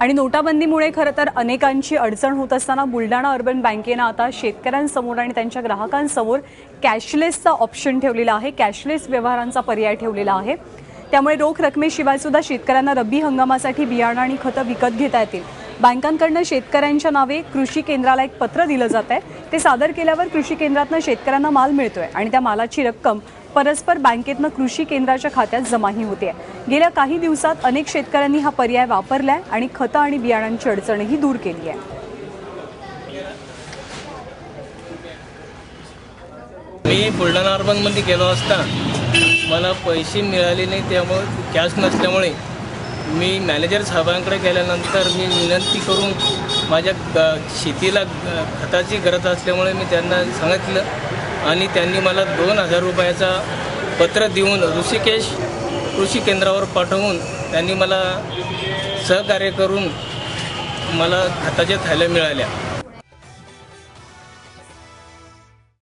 आणि नोटाबंदीमुळे खरं तर अनेकांची अडचण होत असताना बुलढाणा अर्बन बँकेनं आता शेतकऱ्यांसमोर आणि त्यांच्या ग्राहकांसमोर कॅशलेसचा ऑप्शन ठेवलेला आहे कॅशलेस व्यवहारांचा पर्याय ठेवलेला आहे. त्यामुळे रोख रकमेशिवाय सुद्धा शेतकऱ्यांना रब्बी हंगामासाठी बियाणं आणि खतं विकत घेता येतील. बँकांकडनं शेतकऱ्यांच्या नावे कृषी केंद्राला एक पत्र दिलं जात आहे ते सादर केल्यावर कृषी केंद्रातनं शेतकऱ्यांना माल मिळतोय आणि त्या मालाची रक्कम परस्पर बँकेतनं कृषी केंद्राच्या खात्यात जमाही होते. गेल्या काही दिवसात अनेक शेतकऱ्यांनी हा पर्याय वापरलाय आणि खतं आणि बियाणांची अडचणही दूर केली आहे. मी बुलढाणा अर्बनमध्ये गेलो असता मला पैसे मिळाले नाही त्यामुळे कॅश नसल्यामुळे मी मॅनेजर साहेबांकडे गेल्यानंतर मी विनंती करून माझ्या ग शेतीला खताची गरज असल्यामुळे मी त्यांना सांगितलं. आणि त्यांनी मला दोन हजार रुपयाचा पत्र देऊन ऋषिकेश कृषी केंद्रावर पाठवून त्यांनी मला सहकार्य करून मला हाताच्या थैल्या मिळाल्या.